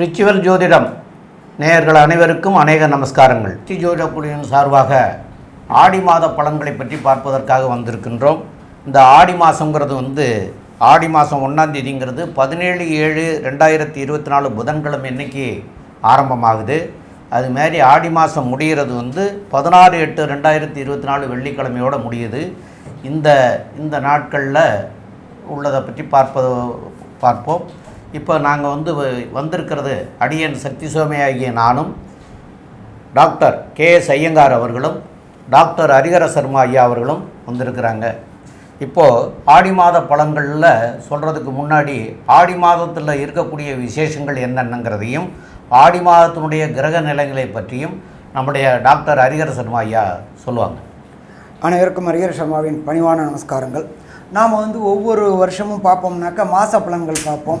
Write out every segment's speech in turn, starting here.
ரிச்சுவர் ஜோதிடம். நேயர்கள் அனைவருக்கும் அநேக நமஸ்காரங்கள். ரிச்சி ஜோதிட குழுவின் சார்பாக ஆடி மாத பலன்களை பற்றி பார்ப்பதற்காக வந்திருக்கின்றோம். இந்த ஆடி மாதங்கிறது வந்து ஆடி மாதம் ஒன்றாம் தேதிங்கிறது பதினேழு ஏழு ரெண்டாயிரத்தி இருபத்தி நாலு புதன்கிழமை இன்னைக்கு ஆரம்பமாகுது. அது மாதிரி ஆடி மாதம் முடிகிறது வந்து பதினாறு எட்டு ரெண்டாயிரத்தி இருபத்தி நாலு வெள்ளிக்கிழமையோடு முடியுது. இந்த இந்த நாட்களில் உள்ளதை பற்றி பார்ப்பது பார்ப்போம். இப்போ நாங்கள் வந்து வ- வந்திருக்கிறது அடியன் சக்தி சோமி ஆகிய நானும் டாக்டர் கே எஸ் ஐயங்கார் அவர்களும் டாக்டர் ஹரிகர சர்மா ஐயா அவர்களும் வந்திருக்கிறாங்க. இப்போது ஆடி மாத பழங்களில் சொல்கிறதுக்கு முன்னாடி ஆடி மாதத்தில் இருக்கக்கூடிய விசேஷங்கள் என்னென்னங்கிறதையும் ஆடி மாதத்தினுடைய கிரக நிலைகளை பற்றியும் நம்முடைய டாக்டர் ஹரிகர சர்மா ஐயா சொல்லுவாங்க. அனைவருக்கும் அரியர் சர்மாவின் பணிவான நமஸ்காரங்கள். நாம் வந்து ஒவ்வொரு வருஷமும் பார்ப்போம்னாக்கா மாத பலன்கள் பார்ப்போம்.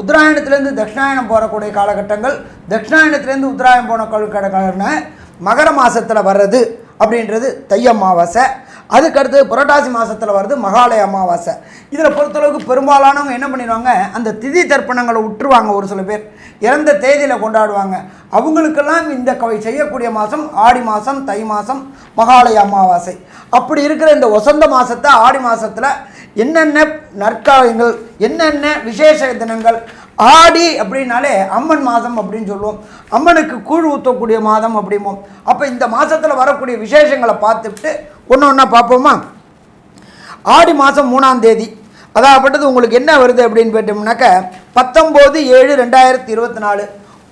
உத்தராயணத்துலேருந்து தட்சிணாயணம் போகக்கூடிய காலகட்டங்கள் தட்சிணாயணத்துலேருந்து உத்தராயணம் போன காலகட்டங்கள்னா மகர மாதத்தில் வர்றது அப்படின்றது தை அமாவாசை. அதுக்கடுத்து புரட்டாசி மாதத்தில் வருது மகாலய அமாவாசை. இதில் பொறுத்தளவுக்கு பெரும்பாலானவங்க என்ன பண்ணிடுவாங்க அந்த திதி தர்ப்பணங்களை விட்டுருவாங்க ஒரு சில பேர். இறந்த தேதியில் கொண்டாடுவாங்க. அவங்களுக்கெல்லாம் இந்த கவை செய்யக்கூடிய மாதம் ஆடி மாதம் தை மாதம் மகாலய அமாவாசை. அப்படி இருக்கிற இந்த வசந்த மாதத்தை ஆடி மாதத்தில் என்னென்ன நற்காலங்கள் என்னென்ன விசேஷ தினங்கள் ஆடி அப்படின்னாலே அம்மன் மாதம் அப்படின்னு சொல்லுவோம். அம்மனுக்கு கூழ் ஊற்றக்கூடிய மாதம் அப்படிம்போம். அப்போ இந்த மாதத்தில் வரக்கூடிய விசேஷங்களை பார்த்துட்டு ஒன்று ஒன்றா பார்ப்போமா? ஆடி மாதம் மூணாம் தேதி. அதாகப்பட்டது உங்களுக்கு என்ன வருது அப்படின்னு கேட்டோம்னாக்க பத்தொம்போது ஏழு ரெண்டாயிரத்தி இருபத்தி நாலு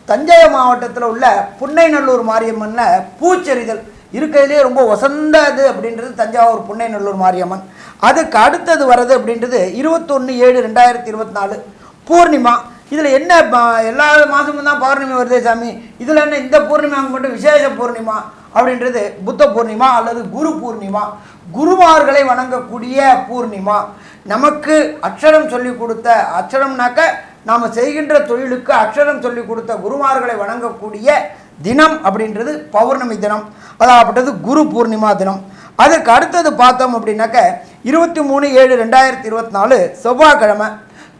தஞ்சை மாவட்டத்தில் உள்ள புன்னைநல்லூர் மாரியம்மனில் பூச்செறிதல் இருக்கிறதுலே ரொம்ப வசந்த இது அப்படின்றது தஞ்சாவூர் புன்னைநல்லூர் மாரியம்மன். அதுக்கு அடுத்தது வர்றது அப்படின்றது இருபத்தொன்று ஏழு ரெண்டாயிரத்தி இருபத்தி நாலு பூர்ணிமா. இதில் என்ன எல்லா மாதமும் தான் பௌர்ணமி வருதே சாமி. இதில் என்ன இந்த பூர்ணிமாவுக்கு மட்டும் விசேஷ பூர்ணிமா அப்படின்றது புத்த பூர்ணிமா அல்லது குரு பூர்ணிமா. குருமார்களை வணங்கக்கூடிய பூர்ணிமா. நமக்கு அக்ஷரம் சொல்லி கொடுத்த அக்ஷரம்னாக்க நாம் செய்கின்ற தொழிலுக்கு அக்ஷரம் சொல்லி கொடுத்த குருமார்களை வணங்கக்கூடிய தினம் அப்படின்றது பௌர்ணமி தினம். அதாகப்பட்டது குரு பூர்ணிமா தினம். அதுக்கு அடுத்தது பார்த்தோம் அப்படின்னாக்க இருபத்தி மூணு ஏழு ரெண்டாயிரத்தி இருபத்தி நாலு செவ்வாய்க்கிழமை.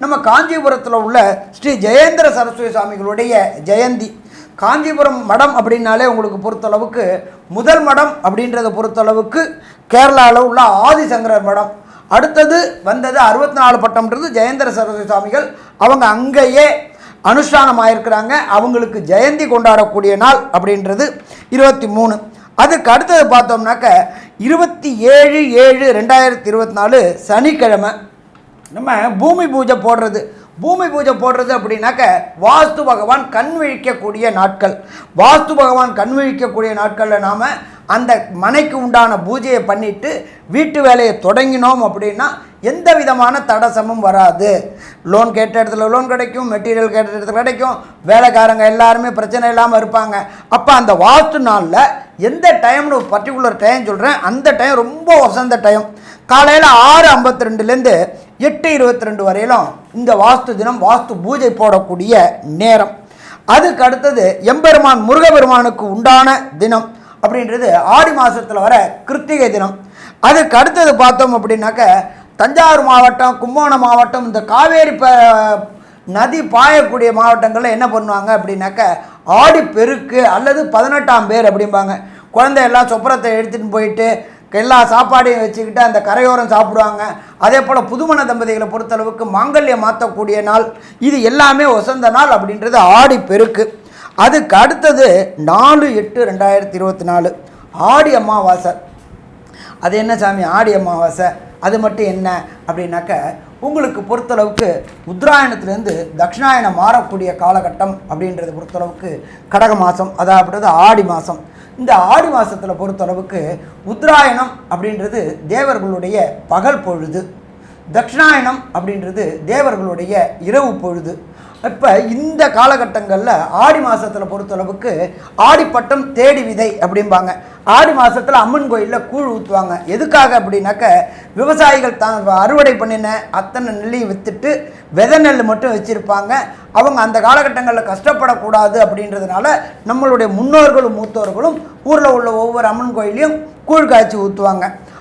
நம்ம காஞ்சிபுரத்தில் உள்ள ஸ்ரீ ஜெயேந்திர சரஸ்வதி சுவாமிகளுடைய ஜெயந்தி. காஞ்சிபுரம் மடம் அப்படின்னாலே உங்களுக்கு பொறுத்தளவுக்கு முதல் மடம் அப்படின்றத பொறுத்தளவுக்கு கேரளாவில் உள்ள ஆதிசங்கரர் மடம். அடுத்தது வந்தது அறுபத்தி நாலு பட்டம்ன்றது ஜெயேந்திர சரஸ்வதி சுவாமிகள். அவங்க அங்கேயே அனுஷ்டானம் ஆயிருக்கிறாங்க. அவங்களுக்கு ஜெயந்தி கொண்டாடக்கூடிய நாள் அப்படின்றது இருபத்தி மூணு. அதுக்கு அடுத்தது பார்த்தோம்னாக்க இருபத்தி ஏழு ஏழு ரெண்டாயிரத்தி இருபத்தி நாலு சனிக்கிழமை நம்ம பூமி பூஜை போடுறது. பூமி பூஜை போடுறது அப்படின்னாக்க வாஸ்து பகவான் கண் விழிக்கக்கூடிய நாட்கள். வாஸ்து பகவான் கண் விழிக்கக்கூடிய நாட்களில் நாம் அந்த மனைக்கு உண்டான பூஜையை பண்ணிட்டு வீட்டு வேலையை தொடங்கினோம் அப்படின்னா எந்த விதமான தடசமும் வராது. லோன் கேட்ட இடத்துல லோன் கிடைக்கும் மெட்டீரியல் கேட்ட இடத்துல கிடைக்கும். வேலைக்காரங்க எல்லாருமே பிரச்சனை இல்லாமல் இருப்பாங்க. அப்போ அந்த வாஸ்து நாளில் எந்த டைம்னு ஒரு பர்டிகுலர் டைம் சொல்கிறேன் அந்த டைம் ரொம்ப வசந்த டைம் காலையில் ஆறு ஐம்பத்தி ரெண்டுலேருந்து எட்டு இருபத்தி ரெண்டு வரையிலும் இந்த வாஸ்து தினம் வாஸ்து பூஜை போடக்கூடிய நேரம். அதுக்கு அடுத்தது எம்பெருமான் முருகபெருமானுக்கு உண்டான தினம் அப்படின்றது ஆடி மாதத்தில் வர கிருத்திகை தினம். அதுக்கு அடுத்தது பார்த்தோம் அப்படின்னாக்க தஞ்சாவூர் மாவட்டம் கும்போணம் மாவட்டம் இந்த காவேரி ப நதி பாயக்கூடிய மாவட்டங்களில் என்ன பண்ணுவாங்க அப்படின்னாக்க ஆடி பெருக்கு அல்லது பதினெட்டாம் பேர் அப்படிம்பாங்க. குழந்தை எல்லாம் சொப்பரத்தை எடுத்துகிட்டு போயிட்டு எல்லா சாப்பாடையும் வச்சுக்கிட்டு அந்த கரையோரம் சாப்பிடுவாங்க. அதே போல் புதுமண தம்பதிகளை பொறுத்தளவுக்கு மாங்கல்யம் மாற்றக்கூடிய நாள் இது எல்லாமே வசந்த நாள் அப்படின்றது ஆடி பெருக்கு. அதுக்கு அடுத்தது நாலு எட்டு ரெண்டாயிரத்தி இருபத்தி நாலு ஆடி அமாவாசை. அது என்ன சாமி? ஆடி அமாவாசை. அது மட்டும் என்ன அப்படின்னாக்க உங்களுக்கு பொறுத்தளவுக்கு உத்தராயணத்துலேருந்து தட்சிணாயணம் மாறக்கூடிய காலகட்டம் அப்படின்றத பொறுத்தளவுக்கு கடக மாதம் அதாவது ஆடி மாதம் இந்த ஆடி மாதத்தில் பொறுத்தளவுக்கு உத்தராயணம் அப்படின்றது தேவர்களுடைய பகல் பொழுது. தட்சிணாயணம் அப்படின்றது தேவர்களுடைய இரவு பொழுது. இப்போ இந்த காலகட்டங்களில் ஆடி மாதத்தில் பொறுத்தளவுக்கு ஆடிப்பட்டம் தேடி விதை அப்படிம்பாங்க. ஆடி மாதத்தில் அம்மன் கோயிலில் கூழ் ஊற்றுவாங்க எதுக்காக அப்படின்னாக்க விவசாயிகள் தான் அறுவடை பண்ணின அத்தனை நெல்லையும் விற்றுட்டு விதை நெல் மட்டும் வச்சுருப்பாங்க. அவங்க அந்த காலகட்டங்களில் கஷ்டப்படக்கூடாது அப்படின்றதுனால நம்மளுடைய முன்னோர்களும் மூத்தோர்களும் ஊரில் உள்ள ஒவ்வொரு அம்மன் கோயிலையும் கூழ் காய்ச்சி ஊற்றுவாங்க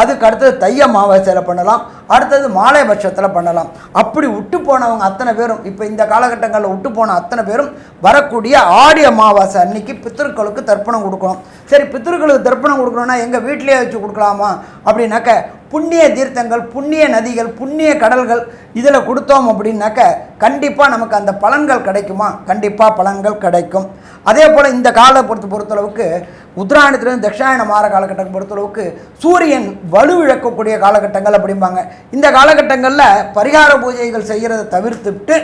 அதுக்கு அடுத்தது தைய அமாவாசையில் பண்ணலாம். அடுத்தது மாலை பட்சத்தில் பண்ணலாம். அப்படி விட்டு போனவங்க அத்தனை பேரும் இப்போ இந்த காலகட்டங்களில் விட்டு போன அத்தனை பேரும் வரக்கூடிய ஆடி அமாவாசை அன்னைக்கு பித்திருக்களுக்கு தர்ப்பணம் கொடுக்கணும். சரி பித்திருக்களுக்கு தர்ப்பணம் கொடுக்கணும்னா எங்கள் வீட்டிலேயே வச்சு கொடுக்கலாமா? அப்படின்னாக்க புண்ணிய தீர்த்தங்கள் புண்ணிய நதிகள் புண்ணிய கடல்கள் இதில் கொடுத்தோம் அப்படின்னாக்க கண்டிப்பாக நமக்கு அந்த பலன்கள் கிடைக்குமா? கண்டிப்பாக பலன்கள் கிடைக்கும். அதே போல் இந்த கால பொறுத்த பொறுத்தளவுக்கு உத்தராயணத்துலேருந்து தட்சிணாயன மாற காலகட்டம் பொறுத்தளவுக்கு சூரியன் வலுவிழக்கக்கூடிய காலகட்டங்கள் அப்படிம்பாங்க. இந்த காலகட்டங்களில் பரிகார பூஜைகள் செய்கிறத தவிர்த்துட்டு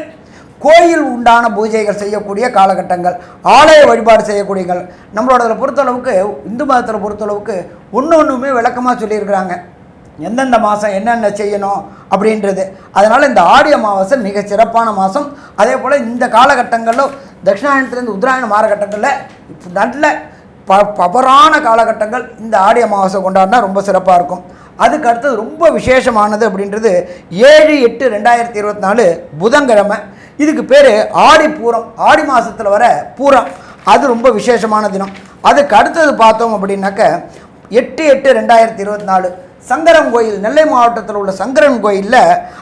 கோயில் உண்டான பூஜைகள் செய்யக்கூடிய காலகட்டங்கள் ஆலய வழிபாடு செய்யக்கூடியங்கள். நம்மளோட பொறுத்தளவுக்கு இந்து மதத்தில் பொறுத்தளவுக்கு ஒன்று ஒன்றுமே விளக்கமாக சொல்லியிருக்கிறாங்க. எந்தெந்த மாதம் என்னென்ன செய்யணும் அப்படின்றது. அதனால் இந்த ஆடி அமாவாசை மிக சிறப்பான மாதம் அதே போல் இந்த காலகட்டங்களில் தட்சிணாயணத்துலேருந்து உத்தராயண மாறகட்டங்களில் நல்ல ப பவரான காலகட்டங்கள் இந்த ஆடி அமாவாசை கொண்டாடினா ரொம்ப சிறப்பாக இருக்கும். அதுக்கு அடுத்தது ரொம்ப விசேஷமானது அப்படின்றது ஏழு எட்டு ரெண்டாயிரத்தி இருபத்தி நாலு புதன்கிழமை. இதுக்கு பேர் ஆடி பூரம். ஆடி மாதத்தில் வர பூரம். அது ரொம்ப விசேஷமான தினம். அதுக்கு அடுத்தது பார்த்தோம் அப்படின்னாக்க எட்டு எட்டு ரெண்டாயிரத்தி இருபத்தி நாலு சங்கரன் கோயில் நெல்லை மாவட்டத்தில் உள்ள சங்கரன் கோயிலில்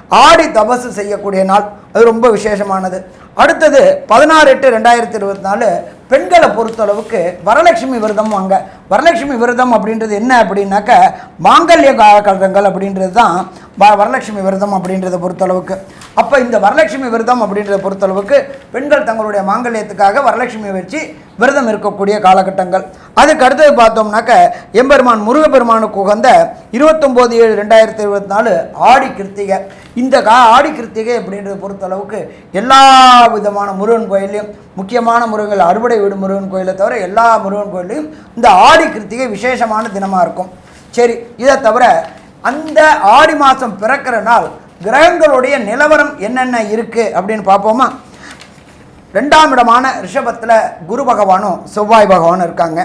ஆடி தபசு செய்யக்கூடிய நாள். அது ரொம்ப விசேஷமானது. அடுத்தது பதினாறு எட்டு ரெண்டாயிரத்தி இருபத்தி நாலு பெண்களை பொறுத்தளவுக்கு வரலட்சுமி விரதம் வாங்க. வரலட்சுமி விரதம் அப்படின்றது என்ன அப்படின்னாக்க மாங்கல்ய காலகட்டங்கள் அப்படின்றது தான் வ- வரலட்சுமி விரதம் அப்படின்றத பொறுத்தளவுக்கு. அப்போ இந்த வரலட்சுமி விரதம் அப்படின்றத பொறுத்தளவுக்கு பெண்கள் தங்களுடைய மாங்கல்யத்துக்காக வரலட்சுமியை வச்சு விரதம் இருக்கக்கூடிய காலகட்டங்கள். அதுக்கு அடுத்தது பார்த்தோம்னாக்க எம்பெருமான் முருகப்பெருமானுக்கு உகந்த இருபத்தொம்போது ஏழு ரெண்டாயிரத்தி இருபத்தி நாலு ஆடி கிருத்திகை. இந்த கா ஆடி கிருத்திகை அப்படின்றத பொறுத்தளவுக்கு எல்லா விதமான முருகன் கோயிலையும் முக்கியமான முருகன் அறுவடை வீடு முருகன் கோயிலை தவிர எல்லா முருகன் கோயிலையும் இந்த ஆடி கிருத்திகை விசேஷமான தினமாக இருக்கும். சரி இதை தவிர அந்த ஆடி மாதம் பிறக்கிற நாள் கிரகங்களுடைய நிலவரம் என்னென்ன இருக்குது அப்படின்னு பார்ப்போமா? ரெண்டாம் இடமான ரிஷபத்தில் குரு பகவானும் செவ்வாய் பகவானும் இருக்காங்க.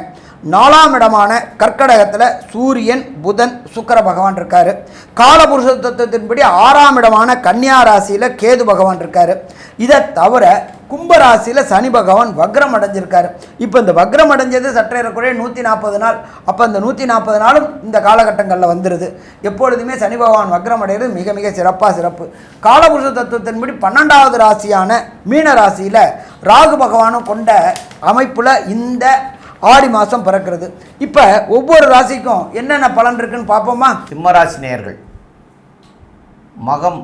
நாலாம் இடமான கர்க்கடகத்தில் சூரியன் புதன் சுக்கர பகவான் இருக்காரு. காலபுருஷ தத்துவத்தின்படி ஆறாம் இடமான கன்னியா ராசியில் கேது பகவான் இருக்காரு. இதை தவிர கும்பராசியில் சனி பகவான் வக்ரம் அடைஞ்சிருக்காரு. இப்போ இந்த வக்ரம் அடைஞ்சது சற்றேறக்குறைய நூற்றி நாற்பது நாள். அப்போ இந்த நூற்றி நாற்பது நாளும் இந்த காலகட்டங்களில் வந்துடுது எப்பொழுதுமே சனி பகவான் வக்ரம் அடைகிறது மிக மிக சிறப்பாக சிறப்பு. காலபுருஷ தத்துவத்தின்படி பன்னெண்டாவது ராசியான மீன ராசியில் ராகு பகவானும் கொண்ட அமைப்பில் இந்த ஆடி மாதம் பிறக்கிறது. இப்போ ஒவ்வொரு ராசிக்கும் என்னென்ன பலன் இருக்குன்னு பார்ப்போமா? சிம்மராசி நேயர்கள். மகம்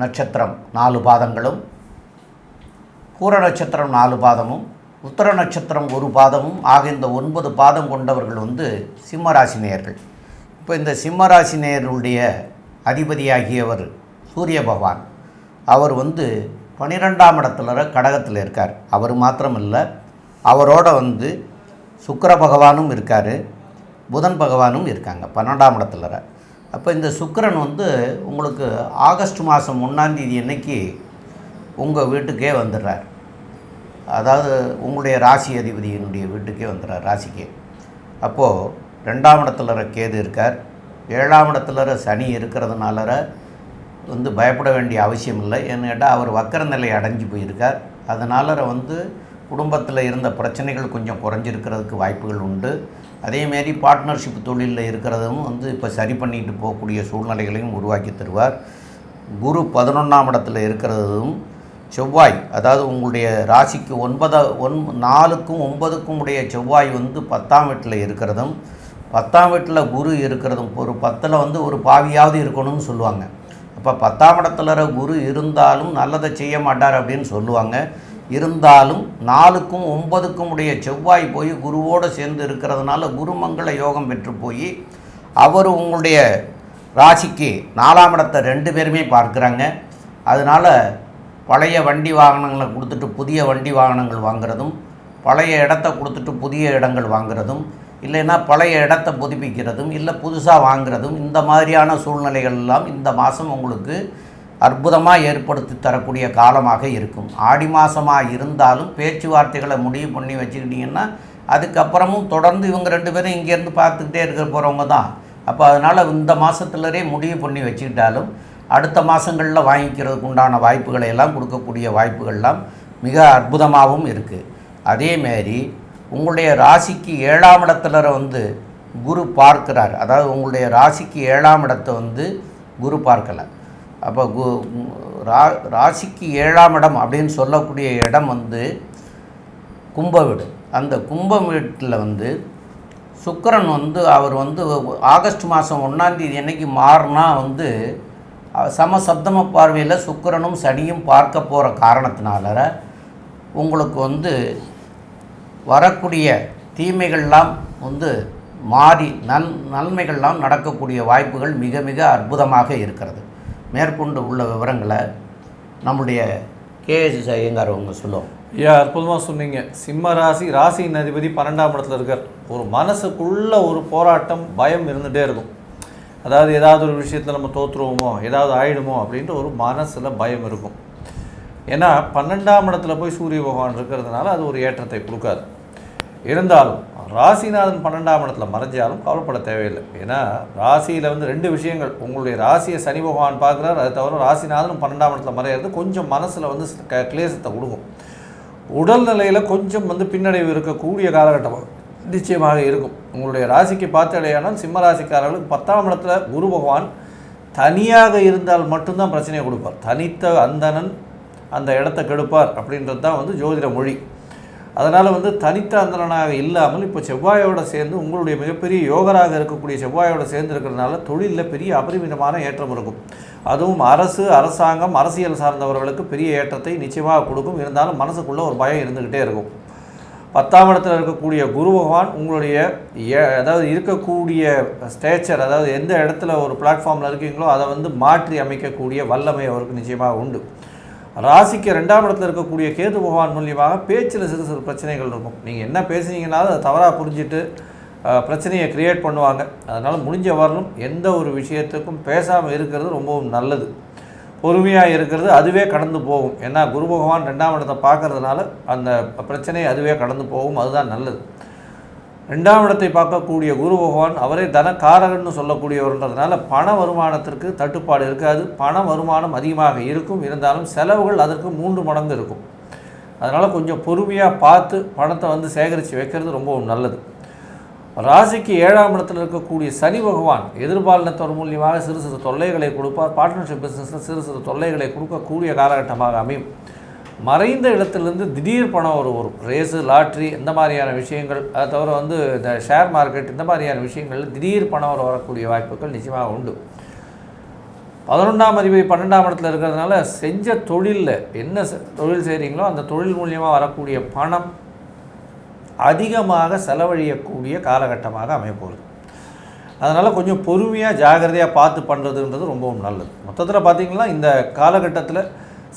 நட்சத்திரம் நாலு பாதங்களும் பூர நட்சத்திரம் நாலு பாதமும் உத்தர நட்சத்திரம் ஒரு பாதமும் ஆக இந்த ஒன்பது பாதம் கொண்டவர்கள் வந்து சிம்மராசி நேயர்கள். இப்போ இந்த சிம்மராசி நேயர்களுடைய அதிபதியாகியவர் சூரிய பகவான். அவர் வந்து பனிரெண்டாம் இடத்துல கடகத்தில் இருக்கார். அவர் மாத்திரமில்லை அவரோட வந்து சுக்கர பகவானும் இருக்கார் புதன் பகவானும் இருக்காங்க பன்னெண்டாம் இடத்துல அப்போ இந்த சுக்கிரன் வந்து உங்களுக்கு ஆகஸ்ட் மாதம் ஒன்றாந்தேதி அன்னைக்கு உங்கள் வீட்டுக்கே வந்துடுறார். அதாவது உங்களுடைய ராசி அதிபதியினுடைய வீட்டுக்கே வந்துடுறார் ராசிக்கே. அப்போது ரெண்டாம் இடத்துல கேது இருக்கார். ஏழாம் இடத்துல சனி இருக்கிறதுனால வந்து பயப்பட வேண்டிய அவசியம் இல்லை. ஏன்னு கேட்டால் அவர் வக்கர நிலை அடைஞ்சு போயிருக்கார். அதனால் வந்து குடும்பத்தில் இருந்த பிரச்சனைகள் கொஞ்சம் குறைஞ்சிருக்கிறதுக்கு வாய்ப்புகள் உண்டு. அதேமாரி பார்ட்னர்ஷிப் தொழிலில் இருக்கிறதும் வந்து இப்போ சரி பண்ணிட்டு போகக்கூடிய சூழ்நிலைகளையும் உருவாக்கி தருவார். குரு பதினொன்றாம் இடத்துல இருக்கிறதும் செவ்வாய் அதாவது உங்களுடைய ராசிக்கு ஒன்பதா ஒன் நாலுக்கும் ஒன்பதுக்கும் உடைய செவ்வாய் வந்து பத்தாம் வீட்டில் இருக்கிறதும் பத்தாம் வீட்டில் குரு இருக்கிறதும் ஒரு பத்தில் வந்து ஒரு பாவியாவது இருக்கணும்னு சொல்லுவாங்க. அப்போ பத்தாம் இடத்துல குரு இருந்தாலும் நல்லதை செய்ய மாட்டார் அப்படின்னு சொல்லுவாங்க. இருந்தாலும் நாலுக்கும் ஒன்பதுக்கும் உடைய செவ்வாய் போய் குருவோடு சேர்ந்து இருக்கிறதுனால குருமங்கள யோகம் பெற்று போய் அவர் உங்களுடைய ராசிக்கு நாலாம் இடத்தை ரெண்டு பேருமே பார்க்குறாங்க. அதனால் பழைய வண்டி வாகனங்களை கொடுத்துட்டு புதிய வண்டி வாகனங்கள் வாங்குறதும் பழைய இடத்த கொடுத்துட்டு புதிய இடங்கள் வாங்குறதும் இல்லைன்னா பழைய இடத்த புதுப்பிக்கிறதும் இல்லை புதுசாக வாங்குறதும் இந்த மாதிரியான சூழ்நிலைகள் எல்லாம் இந்த மாதம் உங்களுக்கு அற்புதமாக ஏற்படுத்தி தரக்கூடிய காலமாக இருக்கும். ஆடி மாதமாக இருந்தாலும் பேச்சுவார்த்தைகளை முடிவு பண்ணி வச்சுக்கிட்டிங்கன்னா அதுக்கப்புறமும் தொடர்ந்து இவங்க ரெண்டு பேரும் இங்கேருந்து பார்த்துக்கிட்டே இருக்க போகிறவங்க தான். அப்போ அதனால் இந்த மாதத்துலரே முடிவு பண்ணி வச்சுக்கிட்டாலும் அடுத்த மாதங்களில் வாங்கிக்கிறதுக்கு உண்டான வாய்ப்புகளை எல்லாம் கொடுக்கக்கூடிய வாய்ப்புகள்லாம் மிக அற்புதமாகவும் இருக்குது அதேமாரி உங்களுடைய ராசிக்கு ஏழாம் இடத்துல வந்து குரு பார்க்கிறார். அதாவது உங்களுடைய ராசிக்கு ஏழாம் இடத்தை வந்து குரு பார்க்கலை. அப்போ கு ரா ராசிக்கு ஏழாம் இடம் அப்படின்னு சொல்லக்கூடிய இடம் வந்து கும்ப வீடு அந்த கும்ப வீட்டில் வந்து சுக்கரன் வந்து அவர் வந்து ஆகஸ்ட் மாதம் ஒன்றாந்தேதி என்றைக்கு மாறினா வந்து சமசப்தம பார்வையில் சுக்கிரனும் சனியும் பார்க்க போகிற காரணத்தினால உங்களுக்கு வந்து வரக்கூடிய தீமைகள்லாம் வந்து மாறி நன் நன்மைகள்லாம் நடக்கக்கூடிய வாய்ப்புகள் மிக மிக அற்புதமாக இருக்கிறது. மேற்கொண்டு உள்ள விவரங்களை நம்முடைய கேஎஸ் ஐயங்கார் அவங்க சொல்லுவோம் ஐயா அற்புதமாக சொன்னீங்க. சிம்ம ராசி ராசியின் அதிபதி பன்னெண்டாம் இடத்துல இருக்கார். ஒரு மனசுக்குள்ள ஒரு போராட்டம் பயம் இருந்துகிட்டே இருக்கும். அதாவது ஏதாவது ஒரு விஷயத்தில் நம்ம தோற்றுருவோமோ ஏதாவது ஆகிடுமோ அப்படின்ற ஒரு மனசில் பயம் இருக்கும். ஏன்னா பன்னெண்டாம் இடத்துல போய் சூரிய பகவான் இருக்கிறதுனால அது ஒரு ஏற்றத்தை கொடுக்காது. இருந்தாலும் ராசிநாதன் பன்னெண்டாம் இடத்துல மறைஞ்சாலும் கவலைப்பட தேவையில்லை. ஏன்னா ராசியில் வந்து ரெண்டு விஷயங்கள். உங்களுடைய ராசியை சனி பகவான் பார்க்குறாரு அது தவிர ராசிநாதனும் பன்னெண்டாம் இடத்துல மறையிறது கொஞ்சம் மனசில் வந்து க கிளேசத்தை கொடுக்கும். உடல்நிலையில் கொஞ்சம் வந்து பின்னடைவு இருக்கக்கூடிய காலகட்டமாக நிச்சயமாக இருக்கும். உங்களுடைய ராசிக்கு பார்த்தடையானால் சிம்ம ராசிக்காரர்களுக்கு பத்தாம் இடத்துல குரு பகவான் தனியாக இருந்தால் மட்டும்தான் பிரச்சனையை கொடுப்பார். தனித்த அந்தணன் அந்த இடத்த கெடுப்பார் அப்படின்றது தான் வந்து ஜோதிட மொழி. அதனால் வந்து தனித்த அந்தணனாக இல்லாமல் இப்போ செவ்வாயோட சேர்ந்து உங்களுடைய மிகப்பெரிய யோகராக இருக்கக்கூடிய செவ்வாயோட சேர்ந்து இருக்கிறதுனால தொழிலில் பெரிய அபரிமிதமான ஏற்றம் இருக்கும். அதுவும் அரசு அரசாங்கம் அரசியல் சார்ந்தவர்களுக்கு பெரிய ஏற்றத்தை நிச்சயமாக கொடுக்கும். இருந்தாலும் மனசுக்குள்ளே ஒரு பயம் இருந்துக்கிட்டே இருக்கும். பத்தாம் இடத்துல இருக்கக்கூடிய குரு பகவான் உங்களுடைய ஏ- அதாவது இருக்கக்கூடிய ஸ்டேச்சர் அதாவது எந்த இடத்துல ஒரு பிளாட்ஃபார்மில் இருக்கீங்களோ அதை வந்து மாற்றி அமைக்கக்கூடிய வல்லமை அவருக்கு நிச்சயமாக உண்டு. ராசிக்கு ரெண்டாம் இடத்துல இருக்கக்கூடிய கேது பகவான் மூலியமாக பேச்சில் சிறு சிறு பிரச்சனைகள் இருக்கும். நீங்கள் என்ன பேசுனீங்கனாலும் அதை தவறாக புரிஞ்சுட்டு பிரச்சனையை கிரியேட் பண்ணுவாங்க. அதனால் முடிஞ்ச வரலும் எந்த ஒரு விஷயத்துக்கும் பேசாமல் இருக்கிறது ரொம்பவும் நல்லது. பொறுமையாக இருக்கிறது அதுவே கடந்து போகும். ஏன்னா குரு பகவான் ரெண்டாம் இடத்தை பார்க்கறதுனால அந்த பிரச்சனையை அதுவே கடந்து போகும். அதுதான் நல்லது. ரெண்டாம் இடத்தை பார்க்கக்கூடிய குரு பகவான் அவரே தனக்காரகன்னு சொல்லக்கூடியவர்ன்றதுனால பண வருமானத்திற்கு தட்டுப்பாடு இருக்காது. பண வருமானம் அதிகமாக இருக்கும். இருந்தாலும் செலவுகள் அதற்கு மூன்று மடங்கு இருக்கும். அதனால் கொஞ்சம் பொறுமையாக பார்த்து பணத்தை வந்து சேகரித்து வைக்கிறது ரொம்பவும் நல்லது. ராசிக்கு ஏழாம் இடத்தில் இருக்கக்கூடிய சனி பகவான் எதிர்பாலினத்தவர் மூலியமாக சிறு சிறு தொல்லைகளை கொடுப்பார். பார்ட்னர்ஷிப் பிஸ்னஸில் சிறு சிறு தொல்லைகளை கொடுக்கக்கூடிய காலகட்டமாக அமையும். மறைந்த இடத்துலேருந்து திடீர் பணம் ஒரு ஒரு ரேஸு லாட்ரி இந்த மாதிரியான விஷயங்கள் அதை தவிர வந்து இந்த ஷேர் மார்க்கெட் இந்த மாதிரியான விஷயங்கள் திடீர் பணம் ஒரு வரக்கூடிய வாய்ப்புகள் நிச்சயமாக உண்டு. பதினொன்றாம் அதிபதி பன்னெண்டாம் இடத்துல இருக்கிறதுனால செஞ்ச தொழிலில் என்ன செ- தொழில் செய்கிறீங்களோ அந்த தொழில் மூலியமாக வரக்கூடிய பணம் அதிகமாக செலவழியக்கூடிய காலகட்டமாக அமையப்போகுது. அதனால் கொஞ்சம் பொறுமையாக ஜாகிரதையாக பார்த்து பண்ணுறதுன்றது ரொம்பவும் நல்லது. மொத்தத்தில் பார்த்தீங்கன்னா இந்த காலகட்டத்தில்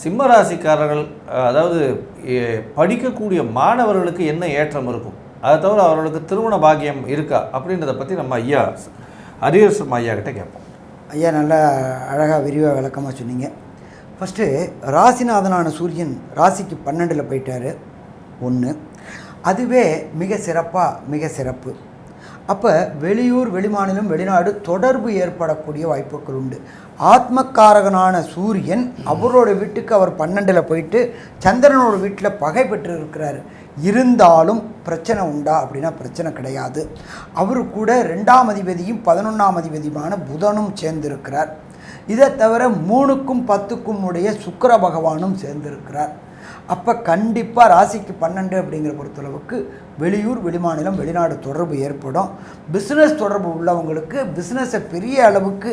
சிம்ம ராசிக்காரர்கள் அதாவது படிக்கக்கூடிய மாணவர்களுக்கு என்ன ஏற்றம் இருக்கும்? அதை தவிர அவர்களுக்கு திருமண பாக்கியம் இருக்கா? அப்படின்றத பற்றி நம்ம ஐயா அரியர் சம்மா ஐயா கிட்டே கேட்போம். ஐயா நல்லா அழகாக விரிவாக விளக்கமாக சொன்னீங்க. ஃபஸ்ட்டு ராசிநாதனான சூரியன் ராசிக்கு பன்னெண்டில் போயிட்டார். ஒன்று அதுவே மிக சிறப்பாக மிக சிறப்பு. அப்போ வெளியூர் வெளிமாநிலம் வெளிநாடு தொடர்பு ஏற்படக்கூடிய வாய்ப்புகள் உண்டு. ஆத்மக்காரகனான சூரியன் அவரோட வீட்டுக்கு அவர் பன்னெண்டில் போயிட்டு சந்திரனோட வீட்டில் பகை பெற்று இருக்கிறார் இருந்தாலும் பிரச்சனை உண்டா அப்படின்னா பிரச்சனை கிடையாது. அவர் கூட ரெண்டாம் அதிபதியும் பதினொன்றாம் அதிபதியுமான புதனும் சேர்ந்திருக்கிறார். இதை தவிர மூணுக்கும் பத்துக்கும் உடைய சுக்கர பகவானும் சேர்ந்திருக்கிறார். அப்போ கண்டிப்பாக ராசிக்கு பன்னெண்டு அப்படிங்கிற பொறுத்தளவுக்கு வெளியூர் வெளிமாநிலம் வெளிநாடு தொடர்பு ஏற்படும். பிஸ்னஸ் தொடர்பு உள்ளவங்களுக்கு பிஸ்னஸை பெரிய அளவுக்கு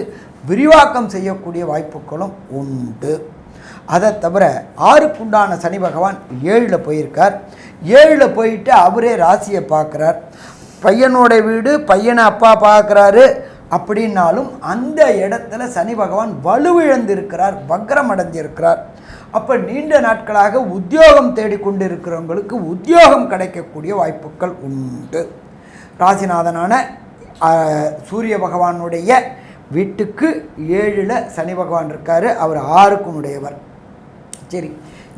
விரிவாக்கம் செய்யக்கூடிய வாய்ப்புகளும் உண்டு. அதை தவிர ஆறுக்குண்டான சனி பகவான் ஏழில் போயிருக்கார். ஏழில் போயிட்டு அவரே ராசியை பார்க்குறார். பையனோட வீடு பையனை அப்பா பார்க்குறாரு அப்படின்னாலும் அந்த இடத்துல சனி பகவான் வலுவிழந்திருக்கிறார் வக்ரம் அடைஞ்சிருக்கிறார் அப்போ நீண்ட நாட்களாக உத்தியோகம் தேடிக்கொண்டு இருக்கிறவங்களுக்கு உத்தியோகம் கிடைக்கக்கூடிய வாய்ப்புகள் உண்டு. ராசிநாதனான சூரிய பகவானுடைய வீட்டுக்கு ஏழில் சனி பகவான் இருக்கார். அவர் ஆறுக்குனுடையவர் சரி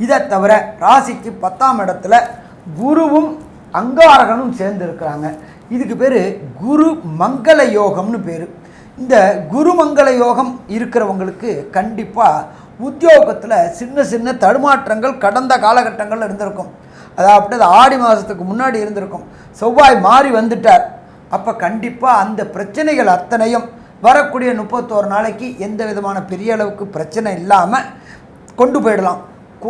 இதை தவிர ராசிக்கு பத்தாம் இடத்துல குருவும் அங்காரகனும் சேர்ந்து இருக்கிறாங்க இதுக்கு பேர் குரு மங்கள யோகம்னு பேர். இந்த குரு மங்கள யோகம் இருக்கிறவங்களுக்கு கண்டிப்பாக உத்தியோகத்தில் சின்ன சின்ன தடுமாற்றங்கள் கடந்த காலகட்டங்களில் இருந்திருக்கும். அதாவது அது ஆடி மாதத்துக்கு முன்னாடி இருந்திருக்கும். செவ்வாய் மாறி வந்துட்டார். அப்போ கண்டிப்பாக அந்த பிரச்சனைகள் அத்தனையும் வரக்கூடிய முப்பத்தோரு நாளைக்கு எந்த விதமான பெரிய அளவுக்கு பிரச்சனை இல்லாமல் கொண்டு போயிடலாம்.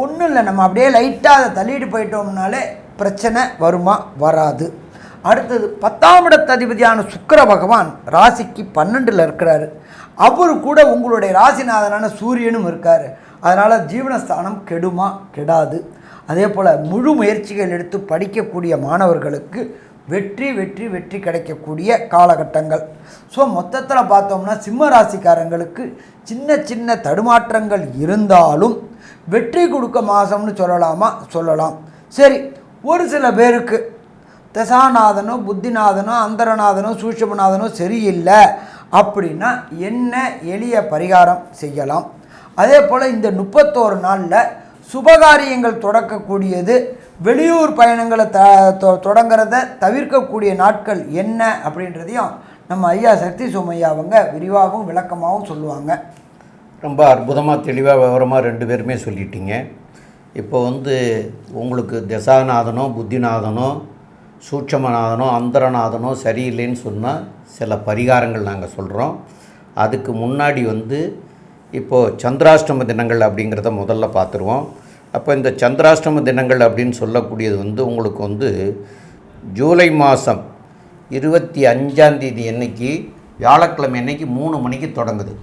ஒன்றும் இல்லை நம்ம அப்படியே லைட்டாக அதை தள்ளிட்டு போயிட்டோம்னாலே பிரச்சனை வருமா? வராது. அடுத்தது பத்தாம் இடத்து அதிபதியான சுக்கர பகவான் ராசிக்கு பன்னெண்டில் இருக்கிறாரு. அவர் கூட உங்களுடைய ராசிநாதனான சூரியனும் இருக்கார். அதனால் ஜீவனஸ்தானம் கெடுமா? கெடாது. அதே போல் முழு முயற்சிகள் எடுத்து படிக்கக்கூடிய மாணவர்களுக்கு வெற்றி வெற்றி வெற்றி கிடைக்கக்கூடிய காலகட்டங்கள். ஸோ மொத்தத்தில் பார்த்தோம்னா சிம்ம ராசிக்காரங்களுக்கு சின்ன சின்ன தடுமாற்றங்கள் இருந்தாலும் வெற்றி கொடுக்க மாதம்னு சொல்லலாமா? சொல்லலாம். சரி ஒரு சில பேருக்கு தசாநாதனோ புத்திநாதனோ அந்தரநாதனோ சூட்சமநாதனோ சரியில்லை. அப்படின்னா என்ன எளிய பரிகாரம் செய்யலாம்? அதே போல் இந்த முப்பத்தோரு நாளில் சுபகாரியங்கள் தொடக்கக்கூடியது வெளியூர் பயணங்களை த தொ- தொடங்குறத தவிர்க்கக்கூடிய நாட்கள் என்ன அப்படின்றதையும் நம்ம ஐயா சக்தி சுமையா அவங்க விரிவாகவும் விளக்கமாகவும் சொல்லுவாங்க. ரொம்ப அற்புதமாக தெளிவாக விவரமாக ரெண்டு பேருமே சொல்லிட்டீங்க. இப்போ வந்து உங்களுக்கு தசாநாதனோ புத்திநாதனோ சூட்சமநாதனோ அந்தரநாதனோ சரியில்லைன்னு சொன்னால் சில பரிகாரங்கள் நாங்கள் சொல்கிறோம் அதுக்கு முன்னாடி வந்து இப்போது சந்திராஷ்டம தினங்கள் அப்படிங்கிறத முதல்ல பார்த்துருவோம் அப்போ இந்த சந்திராஷ்டம தினங்கள் அப்படின்னு சொல்லக்கூடியது வந்து உங்களுக்கு வந்து ஜூலை மாதம் இருபத்தி அஞ்சாந்தேதி அன்னைக்கு வியாழக்கிழமை அன்னைக்கு மூணு மணிக்கு தொடங்குது.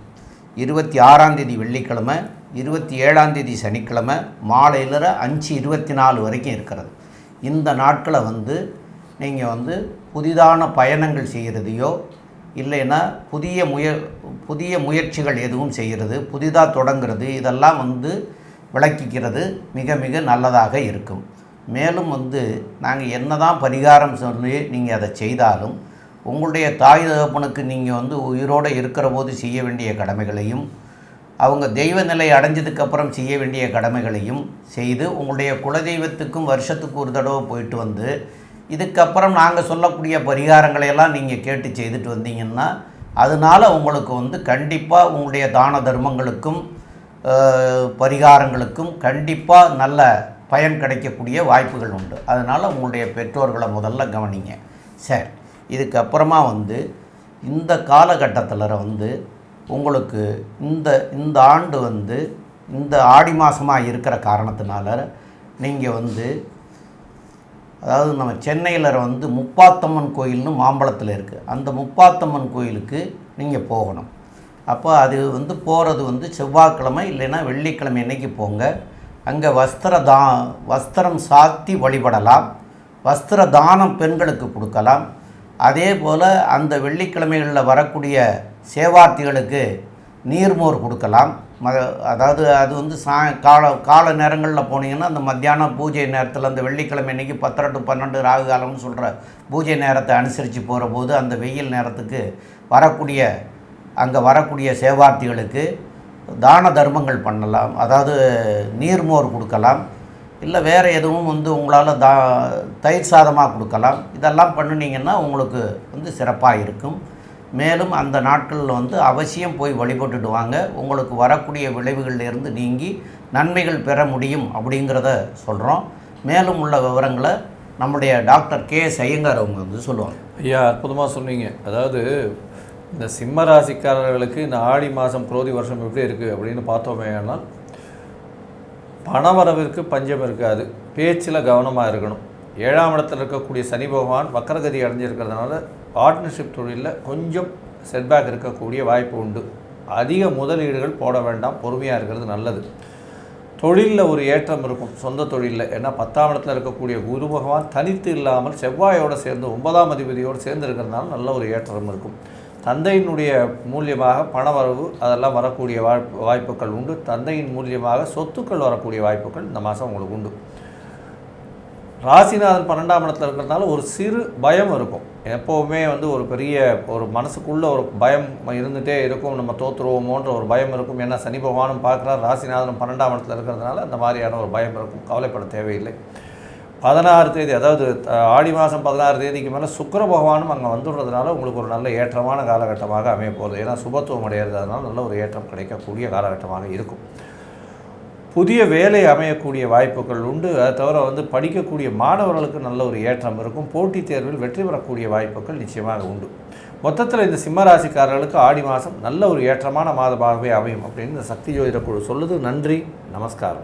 இருபத்தி ஆறாந்தேதி வெள்ளிக்கிழமை இருபத்தி ஏழாந்தேதி சனிக்கிழமை மாலையில் அஞ்சு இருபத்தி நாலு வரைக்கும் இருக்கிறது. இந்த நாட்களை வந்து நீங்கள் வந்து புதிதான பயணங்கள் செய்கிறதையோ இல்லைன்னா புதிய முய புதிய முயற்சிகள் எதுவும் செய்கிறது புதிதாக தொடங்குறது இதெல்லாம் வந்து விளக்கிக்கிறது மிக மிக நல்லதாக இருக்கும். மேலும் வந்து நாங்கள் என்னதான் பரிகாரம் சொல்லி நீங்கள் அதை செய்தாலும் உங்களுடைய தாய் தகப்பனுக்கு நீங்கள் வந்து உயிரோடு இருக்கிற போது செய்ய வேண்டிய கடமைகளையும் அவங்க தெய்வ நிலை அடைஞ்சதுக்கப்புறம் செய்ய வேண்டிய கடமைகளையும் செய்து உங்களுடைய குலதெய்வத்துக்கும் வருஷத்துக்கு ஒரு தடவை போயிட்டு வந்து இதுக்கப்புறம் நாங்கள் சொல்லக்கூடிய பரிகாரங்களை எல்லாம் நீங்கள் கேட்டு செய்துட்டு வந்தீங்கன்னா அதனால் உங்களுக்கு வந்து கண்டிப்பாக உங்களுடைய தான தர்மங்களுக்கும் பரிகாரங்களுக்கும் கண்டிப்பாக நல்ல பயன் கிடைக்கக்கூடிய வாய்ப்புகள் உண்டு. அதனால் உங்களுடைய பெற்றோர்களை முதல்ல கவனிங்க. சரி. இதுக்கப்புறமா வந்து இந்த காலகட்டத்தில் வந்து உங்களுக்கு இந்த இந்த ஆண்டு வந்து இந்த ஆடி மாதமாக இருக்கிற காரணத்தினால நீங்கள் வந்து அதாவது நம்ம சென்னையில் வந்து முப்பாத்தம்மன் கோயில்னு மாம்பழத்தில் இருக்குது அந்த முப்பாத்தம்மன் கோயிலுக்கு நீங்கள் போகணும். அப்போ அது வந்து போகிறது வந்து செவ்வாய்க்கிழமை இல்லைன்னா வெள்ளிக்கிழமை என்றைக்கு போங்க. அங்கே வஸ்திர தா வஸ்திரம் சாத்தி வழிபடலாம். வஸ்திர தானம் பெண்களுக்கு கொடுக்கலாம். அதே போல் அந்த வெள்ளிக்கிழமைகளில் வரக்கூடிய சேவார்த்திகளுக்கு நீர்மோர் கொடுக்கலாம். ம அதாவது அது வந்து சா கால கால நேரங்களில் போனீங்கன்னா அந்த மத்தியானம் பூஜை நேரத்தில் அந்த வெள்ளிக்கிழமை இன்றைக்கி பத்தரை டு பன்னெண்டு ராகு காலம்னு சொல்கிற பூஜை நேரத்தை அனுசரித்து போகிற போது அந்த வெயில் நேரத்துக்கு வரக்கூடிய அங்கே வரக்கூடிய சேவார்த்திகளுக்கு தான தர்மங்கள் பண்ணலாம். அதாவது நீர்மோர் கொடுக்கலாம். இல்லை வேறு எதுவும் வந்து உங்களால் தா தயிர் சாதமாக கொடுக்கலாம். இதெல்லாம் பண்ணினீங்கன்னா உங்களுக்கு வந்து சிறப்பாக இருக்கும். மேலும் அந்த நாட்களில் வந்து அவசியம் போய் வழிபட்டுட்டு வாங்க உங்களுக்கு வரக்கூடிய விளைவுகளிலிருந்து நீங்கி நன்மைகள் பெற முடியும் அப்படிங்கிறத சொல்கிறோம் மேலும் உள்ள விவரங்களை நம்முடைய டாக்டர் கே எஸ் ஐயங்கார் அவங்க வந்து சொல்லுவாங்க. ஐயா அற்புதமாக சொன்னீங்க. அதாவது இந்த சிம்ம ராசிக்காரர்களுக்கு இந்த ஆடி மாதம் குரோதி வருஷம் எப்படி இருக்குது அப்படின்னு பார்த்தோமே ஆனால் பணவரவிற்கு பஞ்சம் இருக்காது. பேச்சில் கவனமாக இருக்கணும். ஏழாம் இடத்துல இருக்கக்கூடிய சனி பகவான் வக்கரகதி அடைஞ்சிருக்கிறதுனால பார்ட்னர்ஷிப் தொழிலில் கொஞ்சம் செட்பேக் இருக்கக்கூடிய வாய்ப்பு உண்டு. அதிக முதலீடுகள் போட வேண்டாம் பொறுமையாக இருக்கிறது நல்லது. தொழிலில் ஒரு ஏற்றம் இருக்கும் சொந்த தொழிலில். ஏன்னா பத்தாம் இடத்துல இருக்கக்கூடிய குரு பகவான் தனித்து இல்லாமல் செவ்வாயோடு சேர்ந்து ஒன்பதாம் அதிபதியோடு சேர்ந்து இருக்கிறதுனால நல்ல ஒரு ஏற்றம் இருக்கும். தந்தையினுடைய மூலியமாக பணவரவு அதெல்லாம் வரக்கூடிய வாய்ப்பு வாய்ப்புகள் உண்டு. தந்தையின் மூலியமாக சொத்துக்கள் வரக்கூடிய வாய்ப்புகள் இந்த மாதம் உங்களுக்கு உண்டு. ராசிநாதன் பன்னெண்டாம் இடத்துல இருக்கிறதுனால ஒரு சிறு பயம் இருக்கும். எப்போவுமே வந்து ஒரு பெரிய ஒரு மனசுக்குள்ள ஒரு பயம் இருந்துகிட்டே இருக்கும். நம்ம தோற்றுருவோமோன்ற ஒரு பயம் இருக்கும். ஏன்னா சனி பகவானும் பார்க்குறாரு. ராசிநாதனும் பன்னெண்டாம் இடத்துல இருக்கிறதுனால அந்த மாதிரியான ஒரு பயம் இருக்கும். கவலைப்பட தேவையில்லை. பதினாறு தேதி அதாவது ஆடி மாதம் பதினாறு தேதிக்கு மேலே சுக்கர பகவானும் அங்கே வந்துடுறதுனால உங்களுக்கு ஒரு நல்ல ஏற்றமான காலகட்டமாக அமைய போகிறது ஏன்னா சுபத்துவம் அடையிறதுனால நல்ல ஒரு ஏற்றம் கிடைக்கக்கூடிய காலகட்டமாக இருக்கும். புதிய வேலை அமையக்கூடிய வாய்ப்புகள் உண்டு. அதை தவிர வந்து படிக்கக்கூடிய மாணவர்களுக்கு நல்ல ஒரு ஏற்றம் இருக்கும். போட்டித் தேர்வில் வெற்றி பெறக்கூடிய வாய்ப்புகள் நிச்சயமாக உண்டு. மொத்தத்தில் இந்த சிம்மராசிக்காரர்களுக்கு ஆடி மாதம் நல்ல ஒரு ஏற்றமான மாதமாகவே அமையும் அப்படின்னு இந்த சக்தி ஜோதிட குழு சொல்லுது. நன்றி. நமஸ்காரம்.